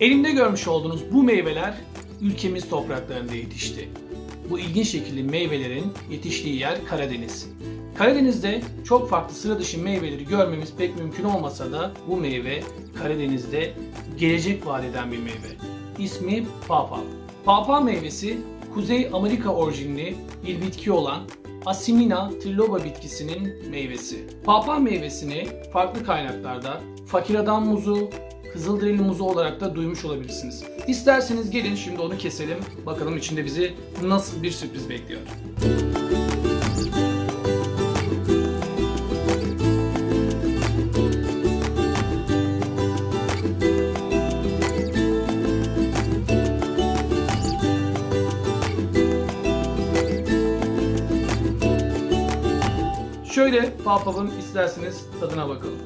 Elimde görmüş olduğunuz bu meyveler ülkemiz topraklarında yetişti. Bu ilginç şekilli meyvelerin yetiştiği yer Karadeniz. Karadeniz'de çok farklı sıra dışı meyveleri görmemiz pek mümkün olmasa da bu meyve Karadeniz'de gelecek vaat eden bir meyve. İsmi papal. Papal meyvesi Kuzey Amerika orijinli bir bitki olan Asimina triloba bitkisinin meyvesi. Papal meyvesini farklı kaynaklarda fakir adam muzu, Kızılderili muzu olarak da duymuş olabilirsiniz. İsterseniz gelin şimdi onu keselim. Bakalım içinde bizi nasıl bir sürpriz bekliyor. Şöyle papavın isterseniz tadına bakalım.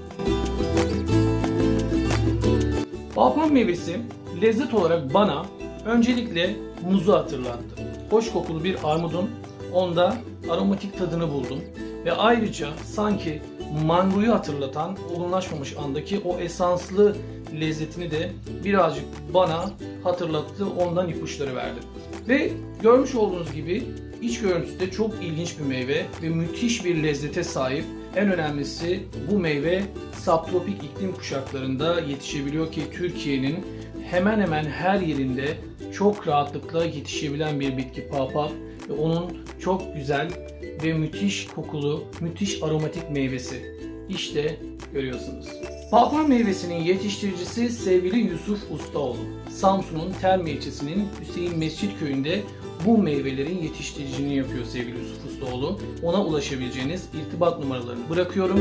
Papam meyvesi lezzet olarak bana öncelikle muzu hatırlattı. Hoş kokulu bir armudun onda aromatik tadını buldum. Ve ayrıca sanki mangoyu hatırlatan olgunlaşmamış andaki o esanslı lezzetini de birazcık bana hatırlattı. Ondan ipuçları verdi. Ve görmüş olduğunuz gibi iç görüntüsü de çok ilginç bir meyve ve müthiş bir lezzete sahip. En önemlisi bu meyve subtropik iklim kuşaklarında yetişebiliyor ki Türkiye'nin hemen hemen her yerinde çok rahatlıkla yetişebilen bir bitki papav ve onun çok güzel ve müthiş kokulu, müthiş aromatik meyvesi. İşte görüyorsunuz. Papav meyvesinin yetiştiricisi sevgili Yusuf Ustaoğlu. Samsun'un Terme ilçesinin Hüseyin Mescit köyünde bu meyvelerin yetiştiriciliğini yapıyor sevgili Yusuf Ustaoğlu. Ona ulaşabileceğiniz irtibat numaralarını bırakıyorum.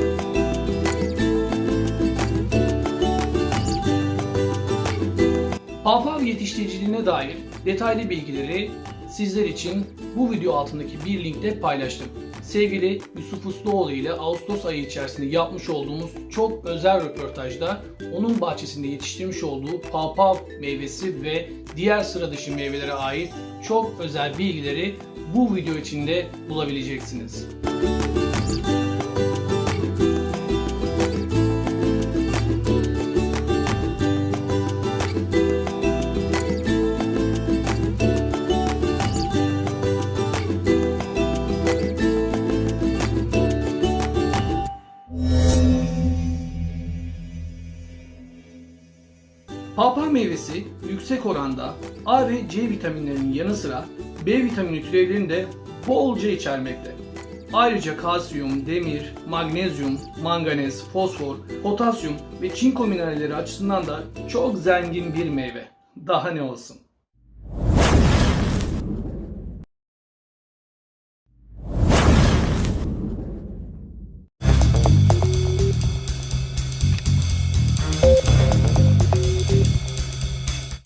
Papav yetiştiriciliğine dair detaylı bilgileri sizler için bu video altındaki bir linkte paylaştım. Sevgili Yusuf Usluoğlu ile Ağustos ayı içerisinde yapmış olduğumuz çok özel röportajda onun bahçesinde yetiştirmiş olduğu papav meyvesi ve diğer sıra dışı meyvelere ait çok özel bilgileri bu video içinde bulabileceksiniz. Papaya meyvesi yüksek oranda A ve C vitaminlerinin yanı sıra B vitamini türevlerini de bolca içermekte. Ayrıca kalsiyum, demir, magnezyum, manganez, fosfor, potasyum ve çinko mineralleri açısından da çok zengin bir meyve. Daha ne olsun.